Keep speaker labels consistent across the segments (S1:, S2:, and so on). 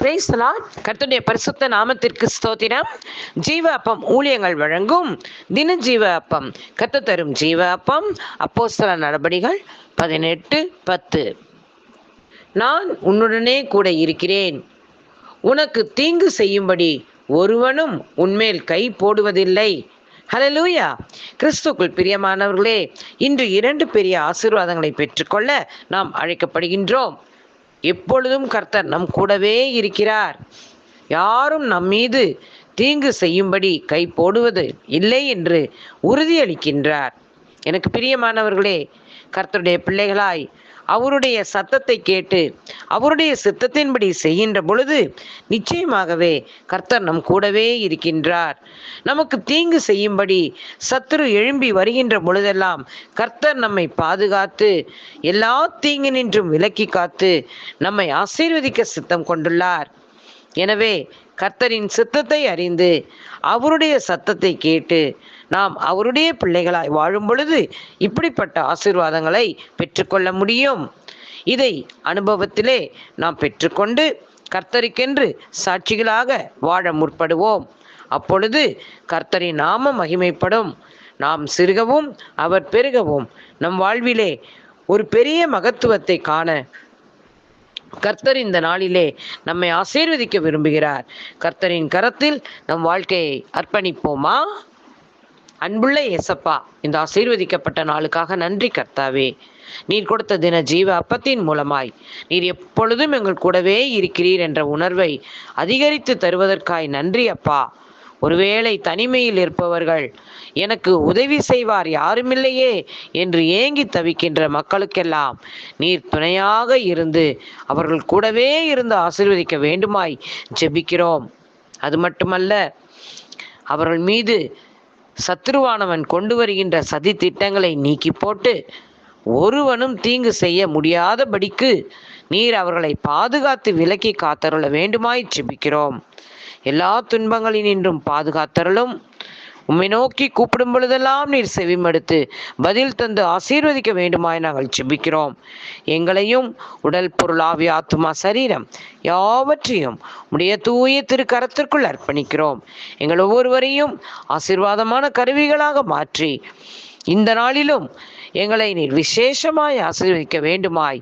S1: பிரைஸ்லா கர்த்துடைய பரிசுத்த நாமத்திற்கு ஸ்தோத்திரம். ஜீவ அப்பம் ஊழியங்கள் வழங்கும் தின ஜீவ அப்பம் கத்து தரும் ஜீவ அப்பம் அப்போஸ்தல நடபடிகள் பதினெட்டு பத்து. நான் உன்னுடனே கூட இருக்கிறேன். உனக்கு தீங்கு செய்யும்படி ஒருவனும் உன்மேல் கை போடுவதில்லை. ஹலலூயா கிறிஸ்துக்குள் பிரியமானவர்களே இன்று இரண்டு பெரிய ஆசீர்வாதங்களை பெற்றுக்கொள்ள நாம் அழைக்கப்படுகின்றோம். எப்பொழுதும் கர்த்தர் நம் கூடவே இருக்கிறார். யாரும் நம் மீது தீங்கு செய்யும்படி கை போடுவது இல்லை என்று உறுதியளிக்கின்றார். எனக்கு பிரியமானவர்களே கர்த்தருடைய பிள்ளைகளாய் அவருடைய சத்தத்தை கேட்டு அவருடைய சித்தத்தின்படி செய்கின்ற பொழுது நிச்சயமாகவே கர்த்தர் நம் கூடவே இருக்கின்றார். நமக்கு தீங்கு செய்யும்படி சத்துரு எழும்பி வருகின்ற பொழுதெல்லாம் கர்த்தர் நம்மை பாதுகாத்து எல்லா தீங்கு நின்றும் விலக்கி காத்து நம்மை ஆசீர்வதிக்க சித்தம் கொண்டுள்ளார். எனவே கர்த்தரின் சித்தத்தை அறிந்து அவருடைய சத்தத்தை கேட்டு நாம் அவருடைய பிள்ளைகளாய் வாழும் பொழுது இப்படிப்பட்ட ஆசீர்வாதங்களை பெற்றுக்கொள்ள முடியும். இதை அனுபவத்திலே நாம் பெற்றுக்கொண்டு கர்த்தருக்கென்று சாட்சிகளாக வாழ முற்படுவோம். அப்பொழுது கர்த்தரின் நாம மகிமைப்படும். நாம் சிறுகவும் அவர் பெருகவும் நம் வாழ்விலே ஒரு பெரிய மகத்துவத்தை காண கர்த்தர் இந்த நாளிலே நம்மை ஆசீர்வதிக்க விரும்புகிறார். கர்த்தரின் கரத்தில் நம் வாழ்க்கையை அர்ப்பணிப்போமா? அன்புள்ள எசப்பா இந்த ஆசீர்வதிக்கப்பட்ட நாளுக்காக நன்றி கர்த்தாவே. நீர் கொடுத்த தின ஜீவ அப்பத்தின் மூலமாய் நீர் எப்பொழுதும் எங்கள் கூடவே இருக்கிறீர் என்ற உணர்வை அதிகரித்து தருவதற்காய் நன்றி அப்பா. ஒருவேளை தனிமையில் இருப்பவர்கள் எனக்கு உதவி செய்வார் யாருமில்லையே என்று ஏங்கி தவிக்கின்ற மக்களுக்கெல்லாம் நீர் துணையாக இருந்து அவர்கள் கூடவே இருந்து ஆசீர்வதிக்க வேண்டுமாய் ஜெபிக்கிறோம். அது மட்டுமல்ல அவர்கள் மீது சத்ருவானவன் கொண்டு வருகின்ற சதி திட்டங்களை நீக்கி போட்டு ஒருவனும் தீங்கு செய்ய முடியாதபடிக்கு நீர் அவர்களை பாதுகாத்து விலக்கி காத்தருள வேண்டுமாய் ஜெபிக்கிறோம். எல்லா துன்பங்களினின்றும் பாதுகாத்தருளும். உம்மை நோக்கி கூப்பிடும் பொழுதெல்லாம் நீர் செவிமடுத்து பதில் தந்து ஆசீர்வதிக்க வேண்டுமாய் நாங்கள் ஜெபிக்கிறோம். எங்களையும் உடல் பொருள் ஆவி ஆத்மா சரீரம் யாவற்றையும் உடைய தூய திருக்கரத்திற்குள் அர்ப்பணிக்கிறோம். எங்கள் ஒவ்வொருவரையும் ஆசீர்வாதமான கருவிகளாக மாற்றி இந்த நாளிலும் எங்களை நீர் விசேஷமாய் ஆசீர்வதிக்க வேண்டுமாய்.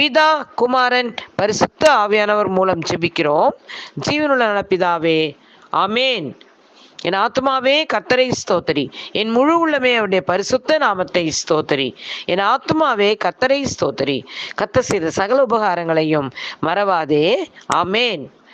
S1: பிதா குமாரன் பரிசுத்த ஆவியானவர் மூலம் ஜெபிக்கிறோம். ஜீவனுள்ள நல பிதாவே என் ஆத்மாவே கத்தரை ஸ்தோத்தரி. என் முழு உள்ளமே அவருடைய பரிசுத்த நாமத்தை ஸ்தோத்தரி. என் ஆத்மாவே கத்தரை ஸ்தோத்தரி. கத்த செய்த சகல உபகாரங்களையும் மறவாதே. அமேன்